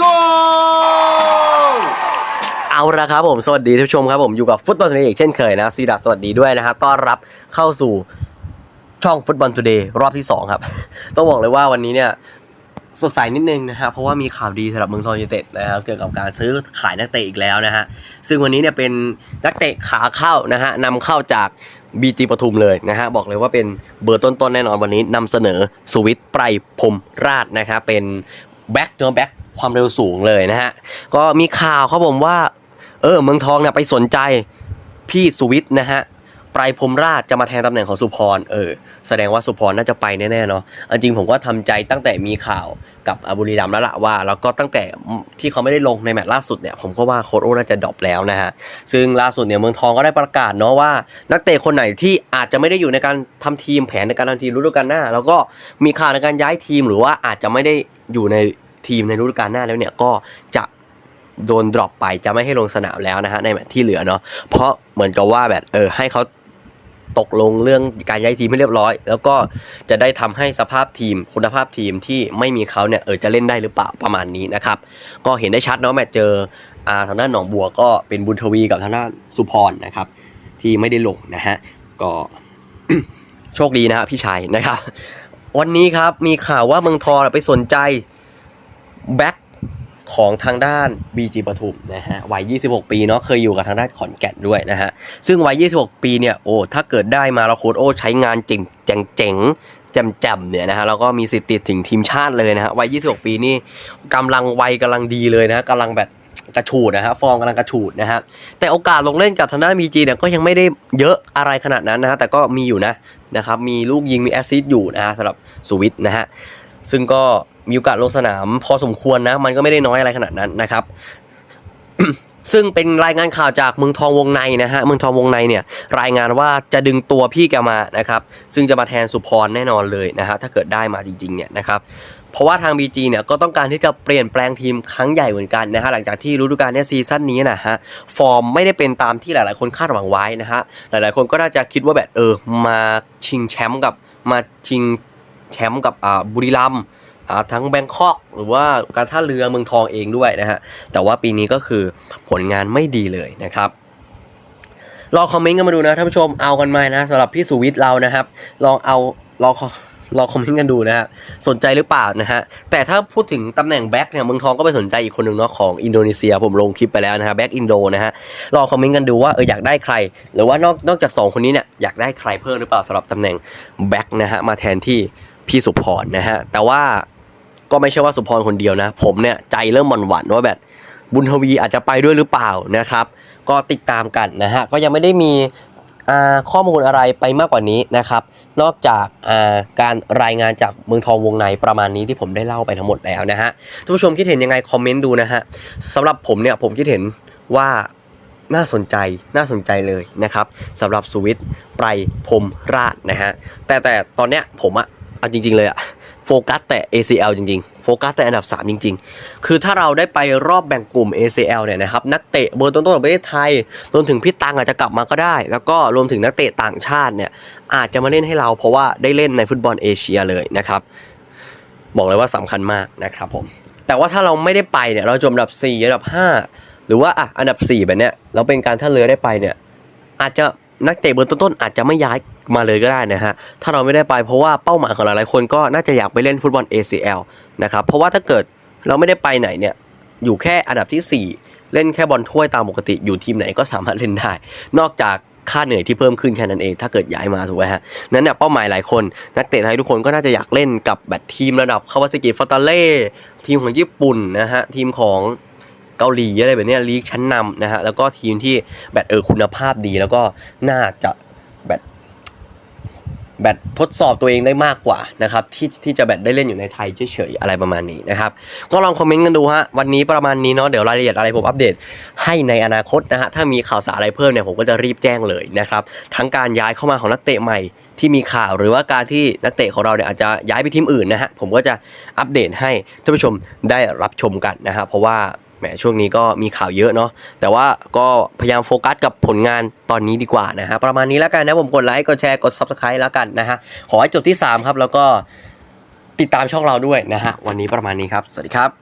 go เอาละครับผมสวัสดีท่านผู้ชมครับผมอยู่กับฟุตบอลทูเดย์อีกเช่นเคยนะซีดักสวัสดีด้วยนะครับต้อนรับเข้าสู่ช่องฟุตบอลทูเดย์รอบที่ 2 ครับ ต้องบอกเลยว่าวันนี้เนี่ยสดใสนิดนึงนะครับเพราะว่ามีข่าวดีสำหรับเมืองทองยูไนเต็ดนะครับเกี่ยวกับการซื้อขายนักเตะอีกแล้วนะฮะซึ่งวันนี้เนี่ยเป็นนักเตะขาเข้านะฮะนำเข้าจากบีจีปทุมเลยนะฮะบอกเลยว่าเป็นเบอร์ต้นๆแน่นอนวันนี้นำเสนอสวิตไพรพรมราชนะครับเป็นแบ็กเนอะแบ็ก ความเร็วสูงเลยนะฮะ ก็มีข่าวครับผมว่า เออเมืองทองเนี่ยไปสนใจพี่สุวิทย์นะฮะไพรพรมราชจะมาแทนตำแหน่งของสุพร เออ แสดงว่าสุพรน่าจะไปแน่ๆเนาะจริงผมก็ทำใจตั้งแต่มีข่าวกับอบุรีรัมย์แล้วล่ะว่า แล้วก็ตั้งแต่ที่เขาไม่ได้ลงในแมตช์ล่าสุดเนี่ย ผมก็ว่าโค้ชโอ้น่าจะดรอปแล้วนะฮะ ซึ่งล่าสุดเนี่ยเมืองทองก็ได้ประกาศเนาะว่า นักเตะคนไหนที่อาจจะไม่ได้อยู่ในการทำทีมแผนในการทำทีมฤดูกาลหน้า แล้วก็มีข่าวในการย้ายทีมหรือว่าอาจจะไม่ได้อยู่ใน ทีมในฤดูกาลหน้าแล้วเนี่ยก็จะโดนดรอปไปจะไม่ให้ลงสนามแล้วนะฮะในแมตช์ที่เหลือเนาะเพราะเหมือนกับว่าแบบเออให้เขาตกลงเรื่องการย้ายทีมให้เรียบร้อย แล้วก็จะได้ทำให้สภาพทีมคุณภาพทีมที่ไม่มีเขาเนี่ยเออจะเล่นได้หรือเปล่าประมาณนี้นะครับ ก็เห็นได้ชัดเนาะแมตช์เจออาทางด้านหนองบัวก็เป็นบุญทวีกับทางด้านสุพรนะครับ ที่ไม่ได้ลงนะฮะก็โชคดีนะฮะพี่ชัยนะครับ วันนี้ครับมีข่าวว่าเมืองทองไปสนใจ แบ็คของทางด้าน BG ปทุมนะฮะวัย 26 ปีเนาะเคยอยู่กับทางด้านขอนแก่นด้วยนะฮะซึ่งวัย 26 ปีเนี่ยโอ้ถ้าเกิดได้มาแล้วโค้ดโอ้ใช้งานเจ๋งเจ๋งเจ๋งแจ่มๆเนี่ยนะฮะแล้วก็มีสิทธิ์ติดถึงทีมชาติเลยนะฮะวัย 26 ปีนี่กำลังวัยกำลังดีเลยนะกำลังแบบกระฉูดนะฮะฟอร์มกำลังกระฉูดนะฮะแต่โอกาสลงเล่นกับทางด้าน BG เนี่ยก็ยังไม่ได้เยอะอะไรขนาดนั้นนะฮะแต่ก็มีอยู่นะนะครับมีลูกยิงมีแอสซิสต์อยู่นะฮะสำหรับสุวิทย์นะฮะ ซึ่งก็มีโอกาสลงสนาม พอสมควรนะ มันก็ไม่ได้น้อยอะไรขนาดนั้นนะครับซึ่งเป็นรายงานข่าวจากเมืองทองวงในนะฮะเมืองทองวงในเนี่ยรายงานว่าจะดึงตัวพี่แกมานะครับซึ่งจะมาแทนสุพรแน่นอนเลยนะฮะถ้าเกิดได้มาจริงๆเนี่ยนะครับเพราะว่าทาง BG เนี่ยก็ต้องการที่จะเปลี่ยนแปลงทีมครั้งใหญ่เหมือนกันนะฮะหลังจากที่ฤดูกาลเนี้ซีซั่นนี้นะฮะฟอร์มไม่ได้เป็นตามที่หลายๆ คนคาดหวังไว้นะฮะหลายๆ คนก็น่าจะคิดว่าแบบเออมาชิงแชมป์กับมาชิง แชมป์กับบุรีรัมย์ทั้งแบงคอกหรือว่าการท่าเรือเมืองทองเองด้วยนะฮะแต่ว่าปีนี้ก็คือผลงานไม่ดีเลยนะครับลองคอมเมนต์กันมาดูนะท่านผู้ชมเอากันมานะสำหรับพี่สุวิทย์เรานะครับ ลองเอาลองลองคอมเมนต์กันดูนะฮะสนใจหรือเปล่านะฮะแต่ถ้าพูดถึงตำแหน่งแบ็คเนี่ยเมืองทองก็ไปสนใจอีกคนหนึ่งเนาะของอินโดนีเซียผมลงคลิปไปแล้วนะฮะแบ็คอินโดนะฮะลองคอมเมนต์กันดูว่าเอออยากได้ใคร หรือว่านอกนอกจากสองคนนี้เนี่ยอยากได้ใครเพิ่มหรือเปล่าสำหรับตำแหน่งแบ็คนะฮะมาแทนที่ พี่สุพรนะฮะ แต่ว่าก็ไม่ใช่ว่าสุพรคนเดียวนะ ผมเนี่ยใจเริ่มหวั่นหวั่นว่าแบบบุญทวีอาจจะไปด้วยหรือเปล่านะครับ ก็ติดตามกันนะฮะ ก็ยังไม่ได้มีข้อมูลอะไรไปมากกว่านี้นะครับ นอกจากาการรายงานจากเมืองทองวงในประมาณนี้ที่ผมได้เล่าไปทั้งหมดแล้วนะฮะท่านผู้ชมคิดเห็นยังไงคอมเมนต์ดูนะฮะสำหรับผมเนี่ยผมคิดเห็นว่าน่าสนใจน่าสนใจเลยนะครับสำหรับสวิตไพรพรมราชนะฮะแต่แต่ตอนเนี้ยผมอะ เอาจริง ๆ เลยอะโฟกัสแต่ ACL จริง ๆ โฟกัสแต่อันดับ 3 จริง ๆ คือถ้าเราได้ไปรอบแบ่งกลุ่ม ACL เนี่ยนะครับ นักเตะเบอร์ต้นๆของประเทศไทย รวมถึงพี่ตังอาจจะกลับมาก็ได้ แล้วก็รวมถึงนักเตะต่างชาติเนี่ย อาจจะมาเล่นให้เราเพราะว่าได้เล่นในฟุตบอลเอเชียเลยนะครับ บอกเลยว่าสำคัญมากนะครับผม แต่ว่าถ้าเราไม่ได้ไปเนี่ย เราจมอันดับ 4 อันดับ 5 หรือว่าอะอันดับ 4 แบบเนี้ย เราเป็นการท่าเรือได้ไปเนี่ย อาจจะ นักเตะเบอร์ต้นๆอาจจะไม่ย้ายมาเลยก็ได้นะฮะ ถ้าเราไม่ได้ไปเพราะว่าเป้าหมายของหลายๆคนก็น่าจะอยากไปเล่นฟุตบอล ACL นะครับ เพราะว่าถ้าเกิดเราไม่ได้ไปไหนเนี่ย อยู่แค่อันดับทีสี่ 4 เล่นแค่บอลถ้วยตามปกติอยู่ทีมไหนก็สามารถเล่นได้ นอกจากค่าเหนื่อยที่เพิ่มขึ้นแค่นั้นเอง ถ้าเกิดย้ายมาถูกไหมฮะ นั้นเนี่ยเป้าหมายหลายคน นักเตะไทยทุกคนก็น่าจะอยากเล่นกับแบบทีมระดับคาวาซากิฟอตาเล่ทีมของญี่ปุ่นนะฮะทีมของ เกาหลีอะไรแบบนี้ลีกชั้นนำนะฮะแล้วก็ทีมที่แบบเออคุณภาพดีแล้วก็น่าจะแบบแบตทดสอบตัวเองได้มากกว่านะครับที่ที่จะแบตได้เล่นอยู่ในไทยเฉยๆอะไรประมาณนี้นะครับก็ลองคอมเมนต์กันดูฮะวันนี้ประมาณนี้เนาะเดี๋ยวรายละเอียดอะไรผมอัปเดตให้ในอนาคตนะฮะถ้ามีข่าวสารอะไรเพิ่มเนี่ยผมก็จะรีบแจ้งเลยนะครับทั้งการย้ายเข้ามาของนักเตะใหม่ที่มีข่าวหรือว่าการที่นักเตะของเราเนี่ยอาจจะย้ายไปทีมอื่นนะฮะผมก็จะอัปเดตให้ท่านผู้ชมได้รับชมกันนะฮะเพราะว่า แหมช่วงนี้ก็มีข่าวเยอะเนาะแต่ว่าก็พยายามโฟกัสกับผลงานตอนนี้ดีกว่านะฮะประมาณนี้แล้วกันนะผมกดไลค์กดแชร์กด subscribe แล้วกันนะฮะขอให้จบที่ 3 ครับ แล้วก็ติดตามช่องเราด้วยนะฮะวันนี้ประมาณนี้ครับ สวัสดีครับ